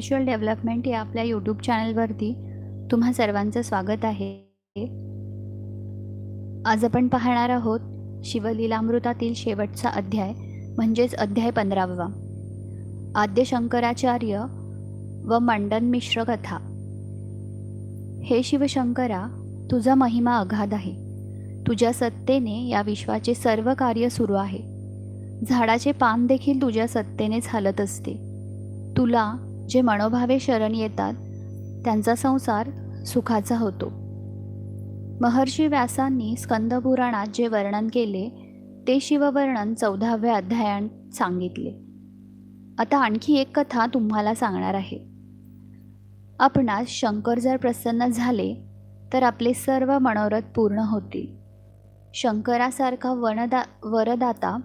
Spiritual development या आपल्या YouTube चॅनलवरती तुम्हा सर्वांचं स्वागत आहे. आज आपण पाहणार आहोत शिवलीलामृतातील शेवटचा अध्याय म्हणजेच अध्याय पंधरावा. आद्य शंकराचार्य व मंडन मिश्र कथा. हे शिवशंकरा तुझा महिमा अगाध आहे. तुझ्या सत्तेने या विश्वाचे सर्व कार्य सुरू आहे. झाडाचे पान देखील तुझ्या सत्तेनेच हलत असते. तुला जे मनोभावे शरण येतात त्यांचा संसार सुखाचा होतो. महर्षी व्यासांनी स्कंदपुराणात जे वर्णन केले ते शिववर्णन चौदाव्या अध्यायात सांगितले. आता आणखी एक कथा तुम्हाला सांगणार आहे. आपणास शंकर जर प्रसन्न झाले तर आपले सर्व मनोरथ पूर्ण होतील. शंकरासारखा वनदा वरदाता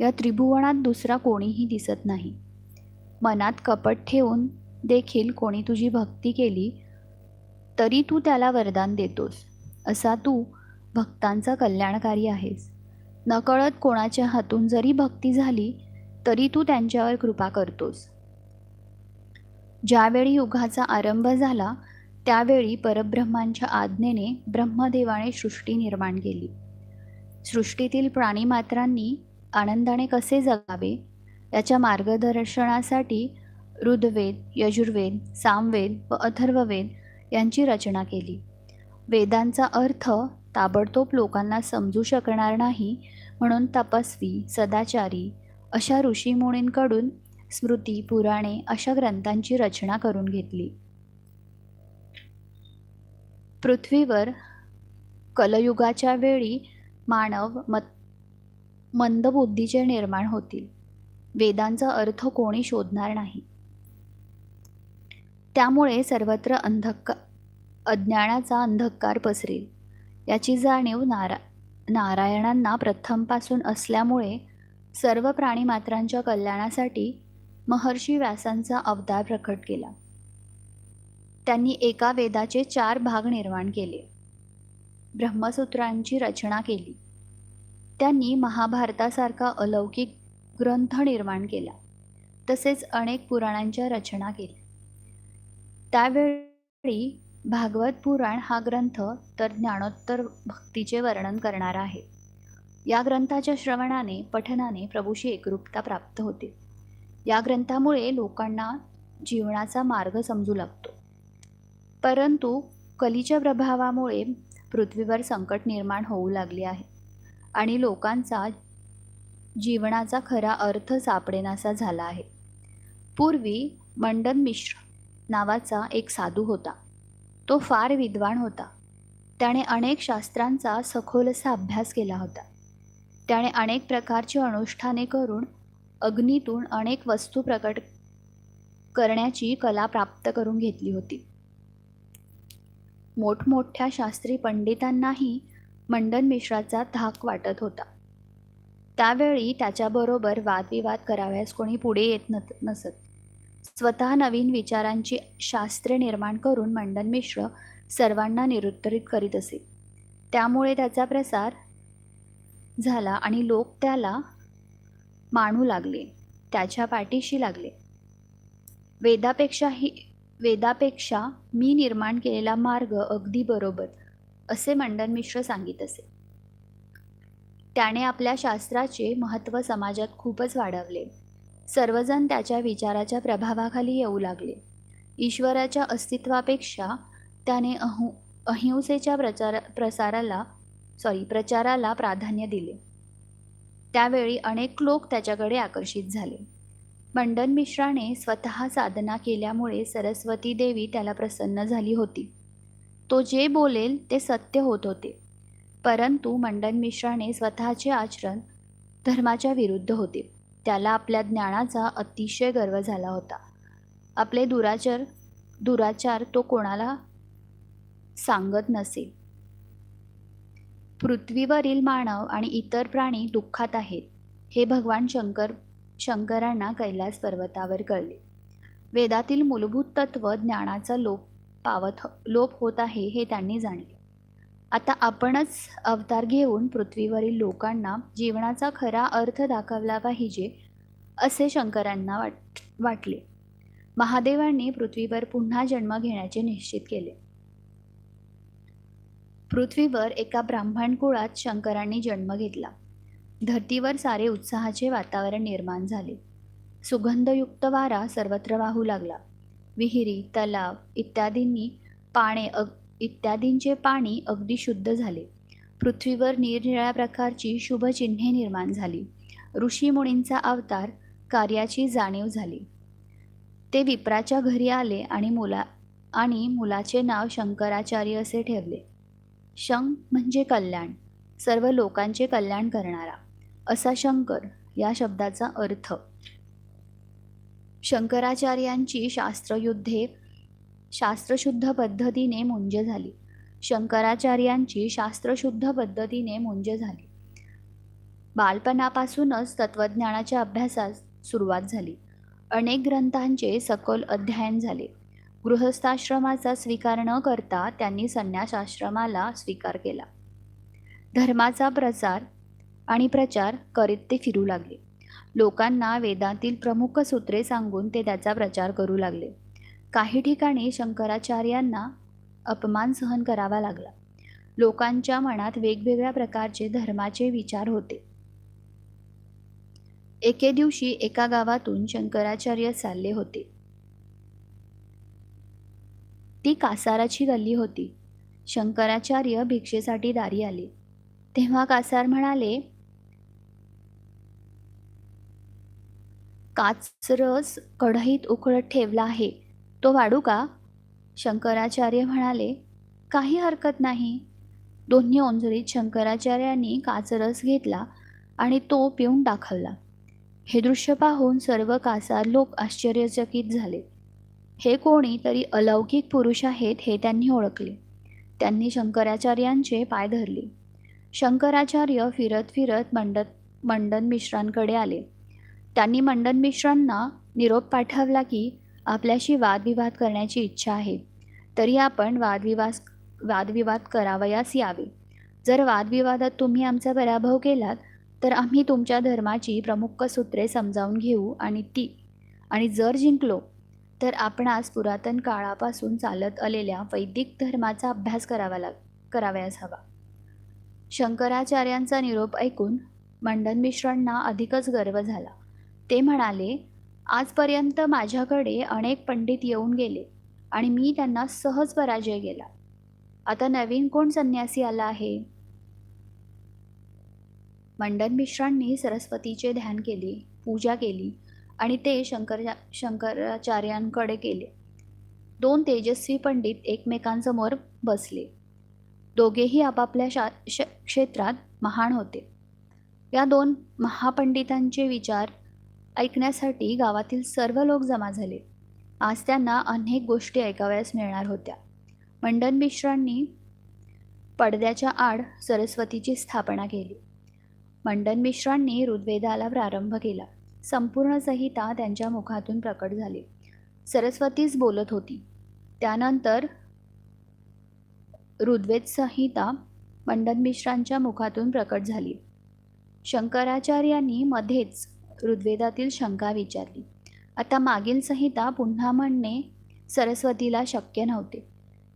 या त्रिभुवनात दुसरा कोणीही दिसत नाही. मनात कपट ठेवून देखील कोणी तुझी भक्ती केली तरी तू त्याला वरदान देतोस असा तू भक्तांचा कल्याणकारी आहेस. नकळत कोणाच्या हातून जरी भक्ती झाली तरी तू त्यांच्यावर कृपा करतोस. ज्यावेळी युगाचा आरंभ झाला त्यावेळी परब्रह्मांच्या आज्ञेने ब्रह्मदेवाने सृष्टी निर्माण केली. सृष्टीतील प्राणीमात्रांनी आनंदाने कसे जगावे याच्या मार्गदर्शनासाठी ऋग्वेद यजुर्वेद सामवेद व अथर्ववेद यांची रचना केली. वेदांचा अर्थ ताबडतोब लोकांना समजू शकणार नाही म्हणून तपस्वी सदाचारी अशा ऋषीमुनींकडून स्मृती पुराणे अशा ग्रंथांची रचना करून घेतली. पृथ्वीवर कलयुगाच्या वेळी मानव मत मंदबुद्धीचे निर्माण होतील. वेदांचा अर्थ कोणी शोधणार नाही. त्यामुळे सर्वत्र अंधका अज्ञानाचा अंधकार पसरेल. याची जाणीव नारा नारायणांना प्रथमपासून असल्यामुळे सर्व प्राणीमात्रांच्या कल्याणासाठी महर्षी व्यासांचा अवतार प्रकट केला. त्यांनी एका वेदाचे चार भाग निर्माण केले. ब्रह्मसूत्रांची रचना केली. त्यांनी महाभारतासारखा अलौकिक ग्रंथ निर्माण केला. तसेच अनेक पुराणांच्या रचना केल्या. त्यावेळी भागवत पुराण हा ग्रंथ तर ज्ञानोत्तर भक्तीचे वर्णन करणारा आहे. या ग्रंथाच्या श्रवणाने पठनाने प्रभूशी एकरूपता प्राप्त होते. या ग्रंथामुळे लोकांना जीवनाचा मार्ग समजू लागतो. परंतु कलीच्या प्रभावामुळे पृथ्वीवर संकट निर्माण होऊ लागले आहे आणि लोकांचा जीवनाचा खरा अर्थ सापडेनासा झाला आहे. पूर्वी मंडन मिश्र नावाचा एक साधू होता. तो फार विद्वान होता. त्याने अनेक शास्त्रांचा सखोलसा अभ्यास केला होता. त्याने अनेक प्रकारची अनुष्ठाने करून अग्नीतून अनेक वस्तू प्रकट करण्याची कला प्राप्त करून घेतली होती. मोठमोठ्या शास्त्री पंडितांनाही मंडन मिश्राचा धाक वाटत होता. त्यावेळी त्याच्याबरोबर वादविवाद करावयास कोणी पुढे येत न नसत. स्वतः नवीन विचारांची शास्त्रे निर्माण करून मंडन मिश्र सर्वांना निरुत्तरित करीत असे. त्यामुळे त्याचा प्रसार झाला आणि लोक त्याला मानू लागले त्याच्या पाठीशी लागले. वेदापेक्षाही वेदापेक्षा मी निर्माण केलेला मार्ग अगदी बरोबर असे मंडन मिश्र सांगित असे. त्याने आपल्या शास्त्राचे महत्त्व समाजात खूपच वाढवले. सर्वजण त्याच्या विचाराच्या प्रभावाखाली येऊ लागले. ईश्वराच्या अस्तित्वापेक्षा त्याने अहु अहिंसेच्या प्रचार प्रसाराला सॉरी प्रचाराला प्राधान्य दिले. त्यावेळी अनेक लोक त्याच्याकडे आकर्षित झाले. मंडन मिश्राने स्वतः साधना केल्यामुळे सरस्वती देवी त्याला प्रसन्न झाली होती. तो जे बोलेल ते सत्य होत होते. परंतु मंडन मिश्राने स्वतःचे आचरण धर्माच्या विरुद्ध होते. त्याला आपल्या ज्ञानाचा अतिशय गर्व झाला होता. आपले दुराचार दुराचार तो कोणाला सांगत नसेल. पृथ्वीवरील मानव आणि इतर प्राणी दुःखात आहेत हे भगवान शंकर शंकरांना कैलास पर्वतावर कळले. वेदातील मूलभूत तत्व ज्ञानाचा लोप पावत लोप होत आहे हे त्यांनी जाणले. आता आपणच अवतार घेऊन पृथ्वीवरील लोकांना जीवनाचा खरा अर्थ दाखवला पाहिजे असे शंकरांना वाट वाटले. महादेवांनी पृथ्वीवर पुन्हा जन्म घेण्याचे निश्चित केले. पृथ्वीवर एका ब्राह्मण कुळात शंकरांनी जन्म घेतला. धरतीवर सारे उत्साहाचे वातावरण निर्माण झाले. सुगंधयुक्त वारा सर्वत्र वाहू लागला. विहिरी तलाव इत्यादींनी पाणे अग इत्यादींचे पाणी अगदी शुद्ध झाले. पृथ्वीवर निरनिराळ्या प्रकारची शुभचिन्हे निर्माण झाली. ऋषीमुनींचा अवतार कार्याची जाणीव झाली. ते विप्राच्या घरी आले आणि मुला आणि मुलाचे नाव शंकराचार्य असे ठेवले. शंक म्हणजे कल्याण सर्व लोकांचे कल्याण करणारा. असा शंकर या शब्दाचा अर्थ. शंकराचार्यांची शास्त्रयुद्धे शास्त्रशुद्ध पद्धतीने मुंज झाली. शंकराचार्यांची शास्त्रशुद्ध पद्धतीने मुंज झाली. बालपणापासूनच तत्त्वज्ञानाच्या अभ्यासास सुरुवात झाली. अनेक ग्रंथांचे सखोल अध्ययन झाले. गृहस्थाश्रमाचा स्वीकार न करता त्यांनी संन्यासाश्रमाला स्वीकार केला. धर्माचा प्रसार आणि प्रचार करीत ते फिरू लागले. लोकांना वेदातील प्रमुख सूत्रे सांगून ते त्याचा प्रचार करू लागले. काही ठिकाणी शंकराचार्यांना अपमान सहन करावा लागला. लोकांच्या मनात वेगवेगळ्या प्रकारचे धर्माचे विचार होते. एके दिवशी एका गावातून शंकराचार्य चालले होते. ती कासाराची गल्ली होती. शंकराचार्य भिक्षेसाठी दारी आले. तेव्हा कासार म्हणाले काचरस कढईत उकळत ठेवला आहे. तो वाढू का? शंकराचार्य म्हणाले काही हरकत नाही. दोन्ही ओंजळीत शंकराचार्यांनी काचरस घेतला आणि तो पिऊन दाखवला. हे दृश्य पाहून सर्व कासार लोक आश्चर्यचकित झाले. हे कोणी तरी अलौकिक पुरुष आहेत हे त्यांनी ओळखले. त्यांनी शंकराचार्यांचे पाय धरले. शंकराचार्य फिरत फिरत मंडत मंडन मिश्रांकडे आले. त्यांनी मंडन मिश्रांना निरोप पाठवला की आपल्याशी वादविवाद करण्याची इच्छा आहे तरी आपण वादविवाद वादविवाद करावयास यावे. जर वादविवादात तुम्ही आमचा पराभव केलात तर आम्ही तुमच्या धर्माची प्रमुख सूत्रे समजावून घेऊ आणि ती आणि जर जिंकलो तर आपणास पुरातन काळापासून चालत आलेल्या वैदिक धर्माचा अभ्यास करावा लाग करावयास हवा. शंकराचार्यांचा निरोप ऐकून मंडन मिश्रांना अधिकच गर्व झाला. ते म्हणाले आजपर्यंत माझ्याकडे अनेक पंडित येऊन गेले आणि मी त्यांना सहज पराजय केला. आता नवीन कोण संन्यासी आला आहे? मंडन मिश्रांनी सरस्वतीचे ध्यान केले पूजा केली आणि ते शंकर शंकराचार्यांकडे केले दोन तेजस्वी पंडित एकमेकांसमोर बसले. दोघेही आपापल्या शा श क्षेत्रात महान होते. या दोन महापंडितांचे विचार ऐकण्यासाठी गावातील सर्व लोक जमा झाले. आज त्यांना अनेक गोष्टी ऐकाव्यास मिळणार होत्या. मंडन मिश्रांनी पडद्याच्या आड सरस्वतीची स्थापना केली. मंडन मिश्रांनी ऋग्वेदाला प्रारंभ केला. संपूर्ण संहिता त्यांच्या मुखातून प्रकट झाली. सरस्वतीच बोलत होती. त्यानंतर ऋग्वेद संहिता मंडन मिश्रांच्या मुखातून प्रकट झाली. शंकराचार्यांनी मध्येच ऋग्वेदातील शंका विचारली. आता मागील संहिता पुन्हा म्हणणे सरस्वतीला शक्य नव्हते.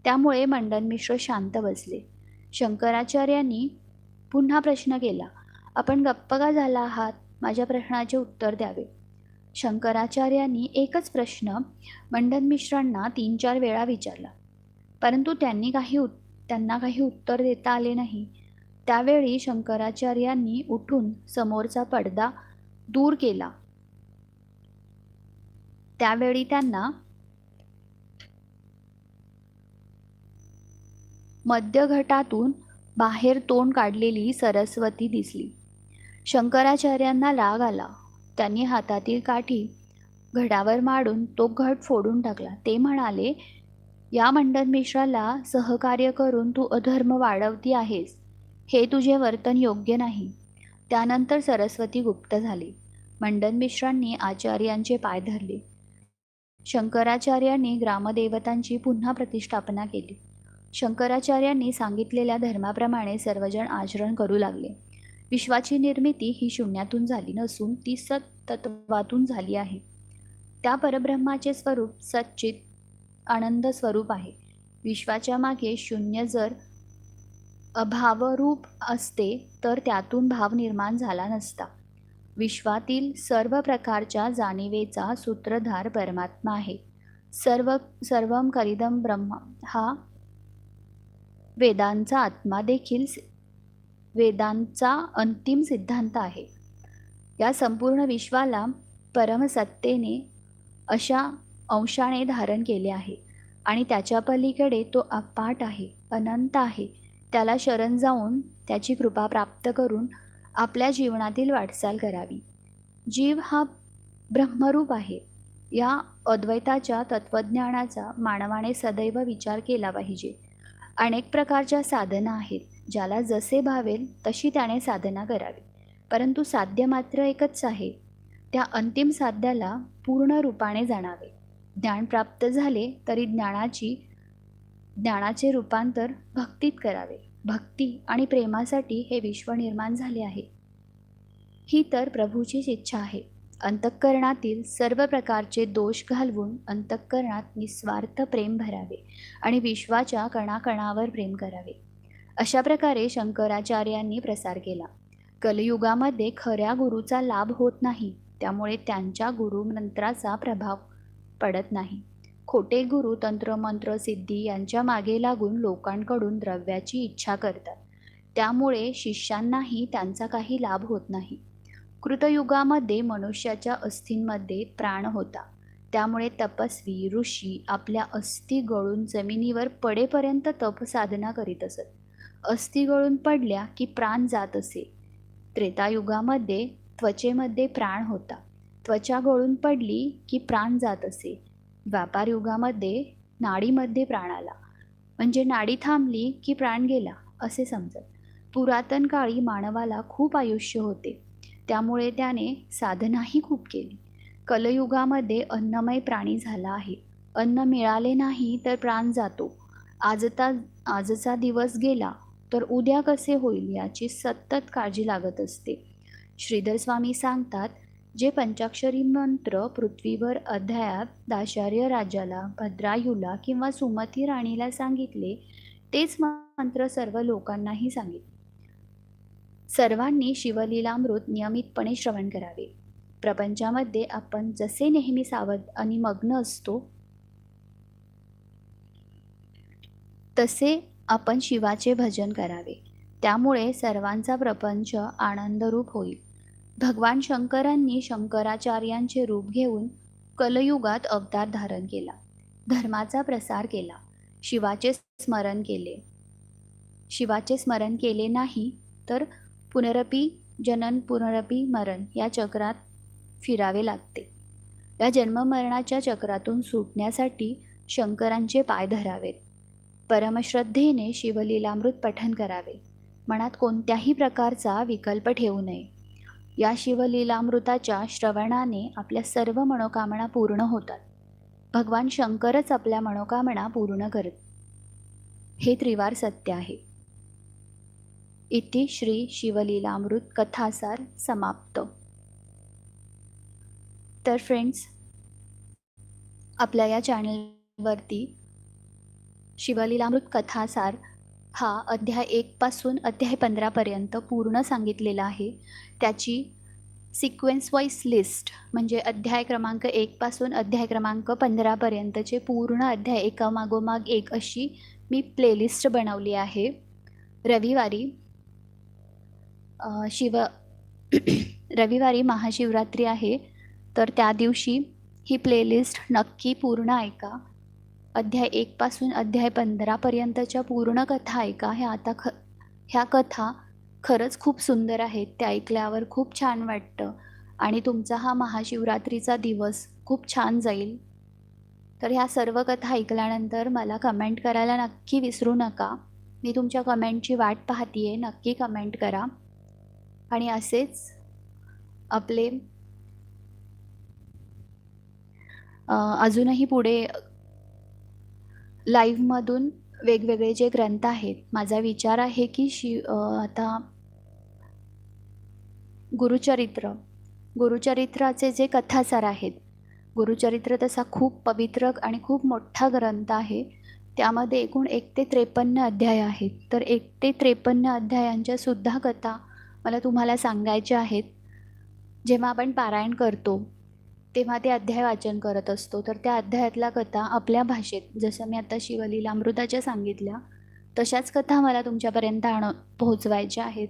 त्यामुळे मंडन मिश्र शांत बसले. शंकराचार्यांनी पुन्हा प्रश्न केला आपण गप्प का झाला आहात? माझ्या प्रश्नाचे उत्तर द्यावे. शंकराचार्यांनी एकच प्रश्न मंडन मिश्रांना तीन चार वेळा विचारला. परंतु त्यांनी काही उत् त्यांना काही उत्तर देता आले नाही. त्यावेळी शंकराचार्यांनी उठून समोरचा पडदा दूर केला. त्यावेळी त्यांना मध्यघटातून बाहेर तोंड काढलेली सरस्वती दिसली. शंकराचार्यांना राग आला. त्यांनी हातातील काठी घडावर माडून तो घट फोडून टाकला. ते म्हणाले या मंडन मिश्राला सहकार्य करून तू अधर्म वाढवती आहेस. हे तुझे वर्तन योग्य नाही. त्यानंतर सरस्वती गुप्त झाली. मंडन मिश्रांनी आचार्यांचे पाय धरले. शंकराचार्यांनी ग्रामदेवतांची पुन्हा प्रतिष्ठापना केली. शंकराचार्यांनी सांगितलेल्या धर्माप्रमाणे सर्वजण आचरण करू लागले. विश्वाची निर्मिती ही शून्यातून झाली नसून ती सत्तत्वातून झाली आहे. त्या परब्रह्माचे स्वरूप सच्चित आनंद स्वरूप आहे. विश्वाच्या मागे शून्य जर अभावरूप असते तर त्यातून भाव निर्माण झाला नसता. विश्वातील सर्व प्रकारच्या जाणीवेचा सूत्रधार परमात्मा आहे. सर्व सर्व करिदम ब्रह्म. हा वेदांचा आत्मा देखील वेदांचा अंतिम सिद्धांत आहे. या संपूर्ण विश्वाला परमसत्तेने अशा अंशाने धारण केले आहे आणि त्याच्या पलीकडे तो अपाट आहे अनंत आहे. त्याला शरण जाऊन त्याची कृपा प्राप्त करून आपल्या जीवनातील वाटचाल करावी. जीव हा ब्रह्मरूप आहे. या अद्वैताच्या तत्त्वज्ञानाचा मानवाने सदैव विचार केला पाहिजे. अनेक प्रकारच्या साधना आहेत ज्याला जसे भावेल तशी त्याने साधना करावी. परंतु साध्य मात्र एकच आहे. त्या अंतिम साध्याला पूर्ण रूपाने जाणावे. ज्ञान प्राप्त झाले तरी ज्ञानाची ज्ञानाचे रूपांतर भक्तीत करावे. भक्ती आणि प्रेमासाठी हे विश्व निर्माण झाले आहे. ही तर प्रभूचीच इच्छा आहे. अंतःकरणातील सर्व प्रकारचे दोष घालवून अंतःकरणात निस्वार्थ प्रेम भरावे आणि विश्वाच्या कणाकणावर प्रेम करावे. अशा प्रकारे शंकराचार्यांनी प्रसार केला. कलयुगामध्ये खऱ्या गुरुचा लाभ होत नाही त्यामुळे त्यांच्या गुरुमंत्राचा प्रभाव पडत नाही. खोटे गुरु तंत्रमंत्र सिद्धी यांच्या मागे लागून लोकांकडून द्रव्याची इच्छा करतात. त्यामुळे शिष्यांनाही त्यांचा काही लाभ होत नाही. कृतयुगामध्ये मनुष्याच्या अस्थींमध्ये प्राण होता. त्यामुळे तपस्वी ऋषी आपल्या अस्थी गळून जमिनीवर पडेपर्यंत तप साधना करीत असत. अस्थी गळून पडल्या की प्राण जात असे. त्रेतायुगामध्ये त्वचेमध्ये प्राण होता. त्वचा गळून पडली की प्राण जात असे. व्यापार युगामध्ये नाडीमध्ये प्राण आला. म्हणजे नाडी थांबली की प्राण गेला असे समजत. पुरातन काळी मानवाला खूप आयुष्य होते. त्यामुळे त्याने साधनाही खूप केली. कलयुगामध्ये अन्नमय प्राणी झाला आहे. अन्न मिळाले नाही तर प्राण जातो. आजता आजचा दिवस गेला तर उद्या कसे होईल याची सतत काळजी लागत असते. श्रीधर स्वामी सांगतात जे पंचाक्षरी मंत्र पृथ्वीवर अध्यायात दाशार्य राजाला भद्रायूला किंवा सुमती राणीला सांगितले तेच मंत्र सर्व लोकांनाही सांगितले. सर्वांनी शिवलीलामृत नियमितपणे श्रवण करावे. प्रपंचामध्ये आपण जसे नेहमी सावध आणि मग्न असतो तसे आपण शिवाचे भजन करावे. त्यामुळे सर्वांचा प्रपंच आनंदरूप होईल. भगवान शंकरांनी शंकराचार्यांचे रूप घेऊन कलयुगात अवतार धारण केला. धर्माचा प्रसार केला. शिवाचे स्मरण केले. शिवाचे स्मरण केले नाही तर पुनरपी जनन पुनरपी मरण या चक्रात फिरावे लागते. या जन्ममरणाच्या चक्रातून सुटण्यासाठी शंकरांचे पाय धरावेत. परमश्रद्धेने शिवलीलामृत पठन करावे. मनात कोणत्याही प्रकारचा विकल्प ठेवू नये. या शिवलीलामृताच्या श्रवणाने आपल्या सर्व मनोकामना पूर्ण होतात. भगवान शंकरच आपल्या मनोकामना पूर्ण करत. हे त्रिवार सत्य आहे. इति श्री शिवलीलामृत कथासार समाप्त. तर फ्रेंड्स आपल्या या चॅनलवरती शिवलीलामृत कथासार हा अध्याय एकपासून अध्याय पंधरापर्यंत पूर्ण सांगितलेला आहे. त्याची सिक्वेन्स वाईज लिस्ट म्हणजे अध्याय क्रमांक एकपासून अध्याय क्रमांक पंधरापर्यंतचे पूर्ण अध्याय एकामागोमाग एक अशी मी प्लेलिस्ट बनवली आहे. रविवारी शिव रविवारी महाशिवरात्री आहे. तर त्या दिवशी ही प्लेलिस्ट नक्की पूर्ण ऐका. अध्याय एकपासून अध्याय पंधरापर्यंतच्या पूर्ण कथा ऐका. ह्या आता ख ह्या कथा खरंच खूप सुंदर आहेत. त्या ऐकल्यावर खूप छान वाटतं. आणि तुमचा हा महाशिवरात्रीचा दिवस खूप छान जाईल. तर ह्या सर्व कथा ऐकल्यानंतर मला कमेंट करायला नक्की विसरू नका. मी तुमच्या कमेंटची वाट पाहते आहे नक्की कमेंट करा. आणि असेच आपले अजूनही पुढे लाईव्हमधून वेगवेगळे जे ग्रंथ आहेत माझा विचार आहे की शि आता गुरुचरित्र गुरुचरित्राचे जे कथासार आहेत गुरुचरित्र तसा खूप पवित्र आणि खूप मोठा ग्रंथ आहे. त्यामध्ये एकूण एक ते त्रेपन्न अध्याय आहेत. तर एक ते त्रेपन्न अध्यायांच्या सुद्धा कथा मला तुम्हाला सांगायच्या आहेत. जेव्हा आपण पारायण करतो तेव्हा ते अध्याय वाचन करत असतो. तर त्या अध्यायातल्या कथा आपल्या भाषेत जसं मी आता शिवलीला अमृताच्या सांगितल्या तशाच कथा मला तुमच्यापर्यंत आण पोहोचवायच्या आहेत.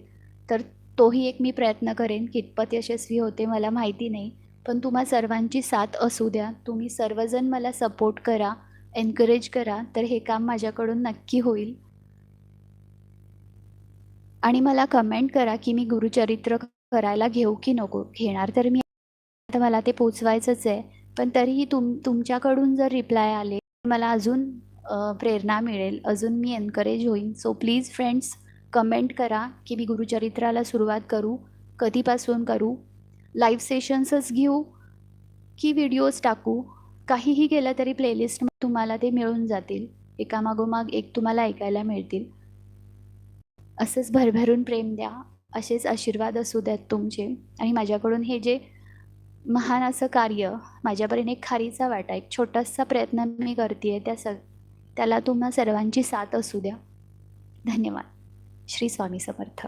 तर तोही एक मी प्रयत्न करेन. कितपत यशस्वी होते मला माहिती नाही पण तुम्हा सर्वांची साथ असू द्या. तुम्ही सर्वजण मला सपोर्ट करा एनकरेज करा तर हे काम माझ्याकडून नक्की होईल. आणि मला कमेंट करा की मी गुरुचरित्र करायला घेऊ की नको. घेणार तर मी आता मला ते पोचवायचंच आहे. पण तरीही तुम तुमच्याकडून जर रिप्लाय आले मला अजून प्रेरणा मिळेल. अजून मी एनकरेज होईन. सो प्लीज फ्रेंड्स कमेंट करा की मी गुरुचरित्राला सुरुवात करू कधीपासून करू लाईव्ह सेशन्सच घेऊ की व्हिडिओज टाकू. काहीही केलं तरी प्लेलिस्ट तुम्हाला ते मिळून जातील. एकामागोमाग एक तुम्हाला ऐकायला मिळतील. असंच भरभरून प्रेम द्या. असेच आशीर्वाद असू द्यात तुमचे. आणि माझ्याकडून हे जे महान असं कार्य माझ्यापर्यंत एक खारीचा वाटा एक छोटासा प्रयत्न मी करते त्या स त्याला तुम्हा सर्वांची साथ असू द्या. धन्यवाद. श्री स्वामी समर्थ.